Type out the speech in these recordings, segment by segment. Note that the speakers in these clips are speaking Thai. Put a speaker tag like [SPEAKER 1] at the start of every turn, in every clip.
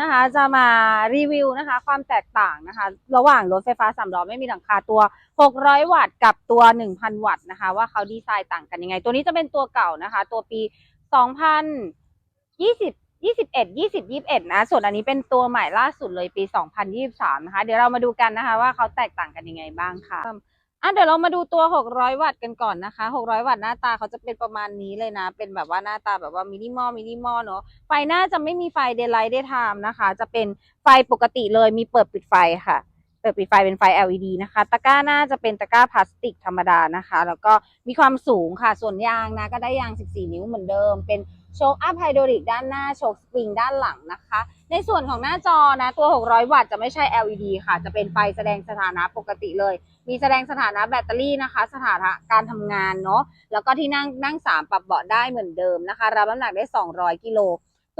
[SPEAKER 1] นะคะ จะมารีวิวนะคะ ความแตกต่างนะคะ ระหว่างรถไฟฟ้าสามล้อไม่มีหลังคาตัว 600 วัตต์กับตัว 1,000 วัตต์นะคะ ว่าเขาดีไซน์ต่างกันยังไง ตัวนี้จะเป็นตัวเก่านะคะ ตัวปี 2020 21 20 21 นะ ส่วนอันนี้เป็นตัวใหม่ล่าสุดเลยปี 2023 นะคะ เดี๋ยวเรามาดูกันนะคะ ว่าเขาแตกต่างกันยังไงบ้างค่ะ อะเดี๋ยวเรามาดูตัว 600 วัตต์กันก่อนนะคะ 600 วัตต์หน้าตาเขาจะเป็นประมาณนี้เลยนะ เป็นแบบว่าหน้าตาแบบว่ามินิมอลมินิมอลเนาะ ไฟหน้าจะไม่มีไฟเดย์ไลท์เดย์ไทม์นะคะ จะเป็นไฟปกติเลย มีเปิดปิดไฟค่ะ เปิดปิดไฟเป็นไฟ LED นะคะ ตะกร้าหน้าจะเป็นตะกร้าพลาสติกธรรมดานะคะ แล้วก็มีความสูงค่ะ ส่วนยางนะ ก็ได้ยาง 14 นิ้วเหมือนเดิม เป็นโชคอัพไฮดรอลิกด้านหน้า โชคสปริงด้านหลังนะคะ ในส่วนของหน้าจอนะ ตัว 600 วัตต์จะไม่ใช่ LED ค่ะ จะเป็นไฟแสดงสถานะปกติเลย มีแสดงสถานะแบตเตอรี่นะคะ สถานะการทำงานเนาะแล้วก็ที่นั่งนั่งสามปรับเบาะได้เหมือนเดิมนะคะ รับน้ำหนักได้ 200 กิโล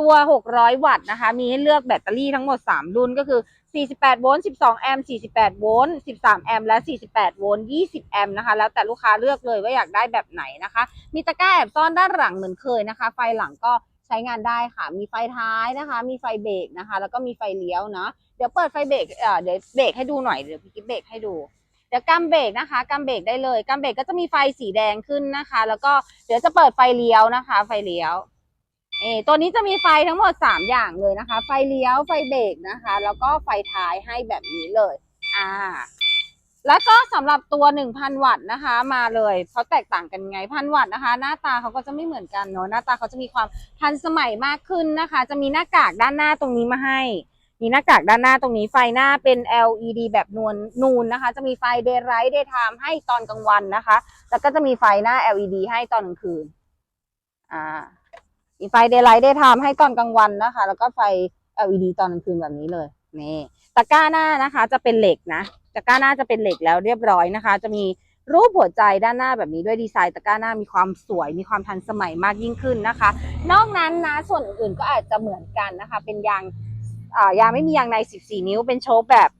[SPEAKER 1] ตัว 600 วัตต์นะคะ มีให้เลือกแบตเตอรี่ทั้งหมด 3 รุ่นก็คือ 48 โวลต์ 12 แอมป์ 48 โวลต์ 13 แอมป์ และ 48 โวลต์ 20 แอมป์นะคะ แล้วแต่ลูกค้าเลือกเลยว่าอยากได้แบบไหนนะคะ มีตะกร้าแอบซ่อนด้านหลังเหมือนเคยนะคะ ไฟหลังก็ใช้งานได้ค่ะ มีไฟท้ายนะคะ มีไฟเบรกนะคะ แล้วก็มีไฟเลี้ยวเนาะเดี๋ยวเปิดไฟเบรกเอ่อเดี๋ยวเบรกให้ดูหน่อย เดี๋ยวพี่กิ๊บเบรกให้ดู เดี๋ยวกำเบรกนะคะกำเบรกได้เลยกำเบรกก็จะมีไฟสีแดงขึ้นนะคะ แล้วก็เดี๋ยวจะเปิดไฟเลี้ยวนะคะ ไฟเลี้ยวเออตัวนี้จะมีไฟทั้งหมด 3 อย่างเลยนะคะ ไฟเลี้ยวไฟเบรกนะคะ แล้วก็ไฟท้ายให้แบบนี้เลยอ่าแล้วก็สำหรับตัว 1,000 วัตต์นะคะ มาเลยเขาแตกต่างกันไงพันวัตต์นะคะ หน้าตาเขาก็จะไม่เหมือนกันเนาะหน้าตาเขาจะมีความทันสมัยมากขึ้นนะคะ จะมีหน้ากากด้านหน้าตรงนี้มาให้ มีหน้ากากด้านหน้าตรงนี้ไฟหน้าเป็น LED แบบนวลนูนนะคะ จะมีไฟเดย์ไรท์เดย์ไทม์ให้ตอนกลางวันนะคะ แล้วก็จะมีไฟหน้า LED ให้ตอนกลางคืน อ่า มีไฟเดย์ไลท์ได้ทำให้ตอนกลางวันนะคะ แล้วก็ไฟ LED ตอนกลางคืนแบบนี้เลย นี่ตะกร้าหน้านะคะ จะเป็นเหล็กนะตะกร้าหน้าจะเป็นเหล็กแล้วเรียบร้อยนะคะ จะมีรูปหัวใจด้านหน้าแบบนี้ด้วยดีไซน์ตะกร้าหน้ามีความสวย มีความทันสมัยมากยิ่งขึ้นนะคะ นอกนั้นนะส่วนอื่นๆก็อาจจะเหมือนกันนะคะ เป็นยาง ยางไม่มียางใน 14 นิ้ว เป็นโชคแบบ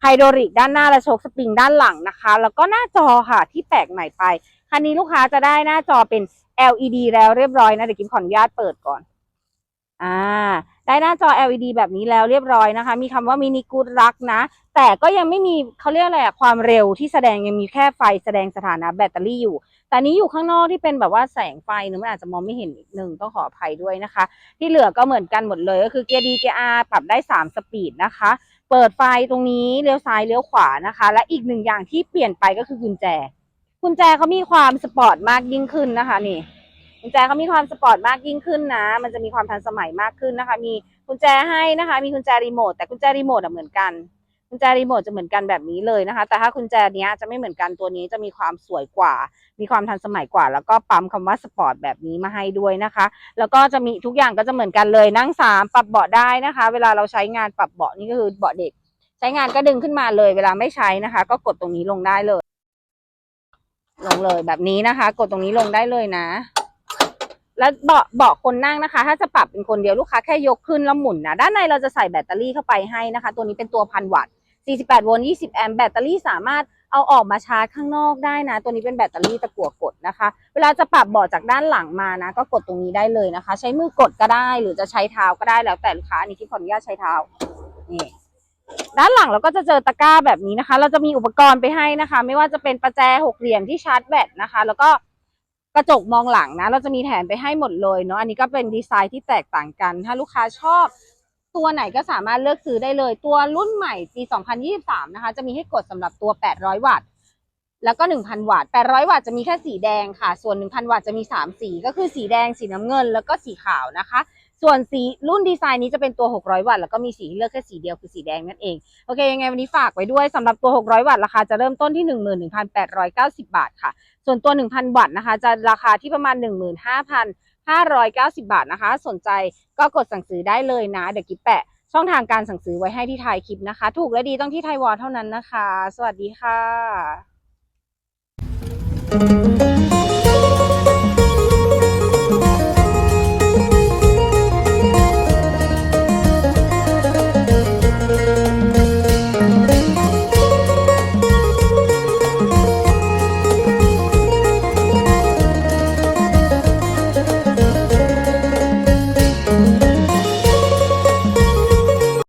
[SPEAKER 1] ไฮดรอลิกด้านหน้าและโชคสปริงด้านหลังนะคะ แล้วก็หน้าจอค่ะที่แปลกใหม่ไป คันนี้ลูกค้าจะได้หน้าจอเป็น LED แล้วเรียบร้อยนะ เดี๋ยวกิมขออนุญาตเปิดก่อน อ่า ได้หน้าจอ LED แบบนี้แล้วเรียบร้อยนะคะ มีคำว่ามินิกูดรักนะ แต่ก็ยังไม่มีเขาเรียกอะไรอะความเร็วที่แสดงยังมีแค่ไฟแสดงสถานะแบตเตอรี่อยู่ แต่นี้อยู่ข้างนอกที่เป็นแบบว่าแสงไฟนึงมันอาจจะมองไม่เห็นอีกหนึ่งต้องขออภัยด้วยนะคะ ที่เหลือก็เหมือนกันหมดเลยก็คือเกียร์ดีเกียร์อาปรับได้ 3 สปีดนะคะ เปิดไฟตรงนี้เลี้ยวซ้ายเลี้ยวขวานะคะ และอีกหนึ่งอย่างที่เปลี่ยนไปก็คือกุญแจ กุญแจเขามีความสปอร์ตมากยิ่งขึ้นนะคะนี่กุญแจเขามีความสปอร์ตมากยิ่งขึ้นนะ มันจะมีความทันสมัยมากขึ้นนะคะ มีกุญแจให้นะคะ มีกุญแจรีโมทแต่กุญแจรีโมทอะเหมือนกัน ญแจรีโมทจะเหมือนกันแบบนี้เลยนะคะ แต่ถ้ากุญแจเนี้ยจะไม่เหมือนกันตัวนี้จะมีความสวยกว่า มีความทันสมัยกว่า แล้วก็ปั๊มคำว่าสปอร์ตแบบนี้มาให้ด้วยนะคะ แล้วก็จะมีทุกอย่างก็จะเหมือนกันเลยนั่งสามปรับเบาะได้นะคะ เวลาเราใช้งานปรับเบาะนี่ก็คือเบาะเด็ก ใช้งานก็ดึงขึ้นมาเลย เวลาไม่ใช้นะคะ ก็กดตรงนี้ลงได้เลย ลงเลยแบบนี้นะคะ กดตรงนี้ลงได้เลยนะแล้วเบาะเบาะคนนั่งนะคะ ถ้าจะปรับเป็นคนเดียวลูกค้าแค่ยกขึ้นแล้วหมุนนะด้านในเราจะใส่แบตเตอรี่เข้าไปให้นะคะ ตัวนี้เป็นตัวพันวัตต์ 48 โวลต์ 20 แอมป์ แบตเตอรี่สามารถเอาออกมาชาร์จข้างนอกได้นะ ตัวนี้เป็นแบตเตอรี่ตะกั่วกดนะคะ เวลาจะปรับเบาะจากด้านหลังมานะ ก็กดตรงนี้ได้เลยนะคะ ใช้มือกดก็ได้ หรือจะใช้เท้าก็ได้แล้วแต่ลูกค้าอันนี้ที่ขออนุญาตใช้เท้า นี่ด้านหลังเราก็จะเจอตะกร้าแบบนี้นะคะ เราจะมีอุปกรณ์ไปให้นะคะ ไม่ว่าจะเป็นประแจหกเหลี่ยมที่ชาร์จแบตนะคะ แล้วก็กระจกมองหลังนะ เราจะมีแถมไปให้หมดเลยเนาะ อันนี้ก็เป็นดีไซน์ที่แตกต่างกัน ถ้าลูกค้าชอบ ตัวไหนก็สามารถเลือกซื้อได้เลย ตัวรุ่นใหม่ปี 2023 นะคะ จะมีให้กดสำหรับตัว 800 วัตต์ แล้วก็ 1,000 วัตต์ 800 วัตต์จะมีแค่สีแดงค่ะ ส่วน 1,000 วัตต์จะมี 3 สี ก็คือสีแดง สีน้ำเงิน แล้วก็สีขาวนะคะ ส่วนสีรุ่นดีไซน์นี้จะเป็นตัว 600 วัตต์ แล้วก็มีสีเลือกแค่สีเดียวคือสีแดงนั่นเอง โอเค ยังไงวันนี้ฝากไว้ด้วยสำหรับตัว 600 วัตต์ ราคาจะเริ่มต้นที่ 11,890 บาทค่ะ ส่วนตัว 1,000 วัตต์นะคะ จะราคาที่ประมาณ 590 บาทนะคะ สนใจก็กดสั่งซื้อได้เลยนะ เดี๋ยวกิ๊บแปะ ช่องทางการสั่งซื้อไว้ให้ที่ท้ายคลิปนะคะ ถูกและดีต้องที่ไทยวอลเท่านั้นนะคะ สวัสดีค่ะ